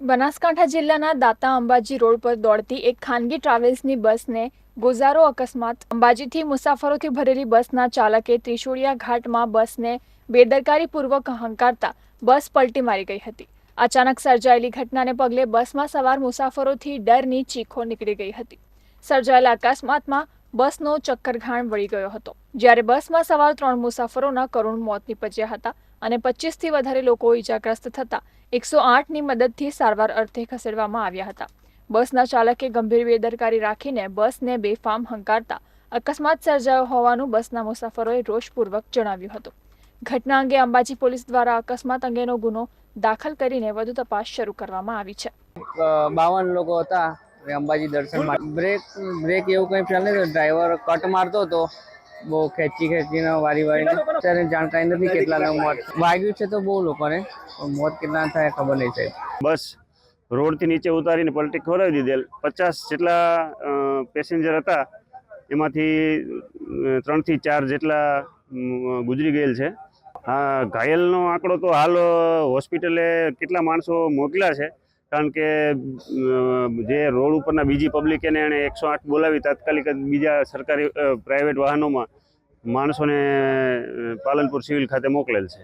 બનાસકાંઠા જિલ્લાના દાતા અંબાજી રોડ પર દોડતી એક ખાનગી ટ્રાવેલ્સની બસને ગોઝારો અકસ્માત. અંબાજીથી મુસાફરોથી ભરેલી બસના ચાલકે ત્રિશુળિયા ઘાટમાં બસને બેદરકારીપૂર્વક હંકારતા બસ પલટી મારી ગઈ હતી. અચાનક સર્જાયેલી ઘટનાને પગલે બસમાં સવાર મુસાફરોથી ડરની ચીખો નીકળી ગઈ હતી. સર્જાયેલા અકસ્માતમાં બસનો ચક્કરઘાણ વળી ગયો હતો. જ્યારે બસમાં સવાર ત્રણ મુસાફરોના કરુણ મોત નીપજ્યા હતા અને પચીસથી વધારે લોકો ઈજાગ્રસ્ત થતા એકસો આઠની મદદથી સારવાર અર્થે ખસેડવામાં આવ્યા હતા. બસના ચાલકે ગંભીર બેદરકારી રાખીને બસને બેફામ હંકારતા અકસ્માત સર્જાયો હોવાનું બસના મુસાફરોએ રોષપૂર્વક જણાવ્યું હતું. ઘટના અંગે અંબાજી પોલીસ દ્વારા અકસ્માત અંગેનો ગુનો દાખલ કરીને વધુ તપાસ શરૂ કરવામાં આવી છે. બાવન લોકો હતા અંબાજી દર્શન બ્રેક બ્રેક એવું કંઈ ખ્યાલ ડ્રાઈવર કટ મારતો હતો. બહુ ખેંચી ખેંચીને વારી વારીને અત્યારે જાણકારી નથી કેટલા મોત વાગ્યું છે તો બહુ લોકોને, પણ મોત કેટલા થાય ખબર નહીં સાહેબ. બસ રોડથી નીચે ઉતારીને પલટી ખોરાવી દીધેલ. પચાસ જેટલા પેસેન્જર હતા. એમાંથી ત્રણથી ચાર જેટલા ગુજરી ગયેલ છે. હા, ઘાયલનો આંકડો તો હાલ હોસ્પિટલે કેટલા માણસો મોકલ્યા છે. કારણ કે જે રોડ ઉપરના બીજી પબ્લિક એને એણે એકસો આઠ બોલાવી, તાત્કાલિક બીજા સરકારી પ્રાઇવેટ વાહનોમાં માણસોને પાલનપુર સિવિલ ખાતે મોકલેલ છે.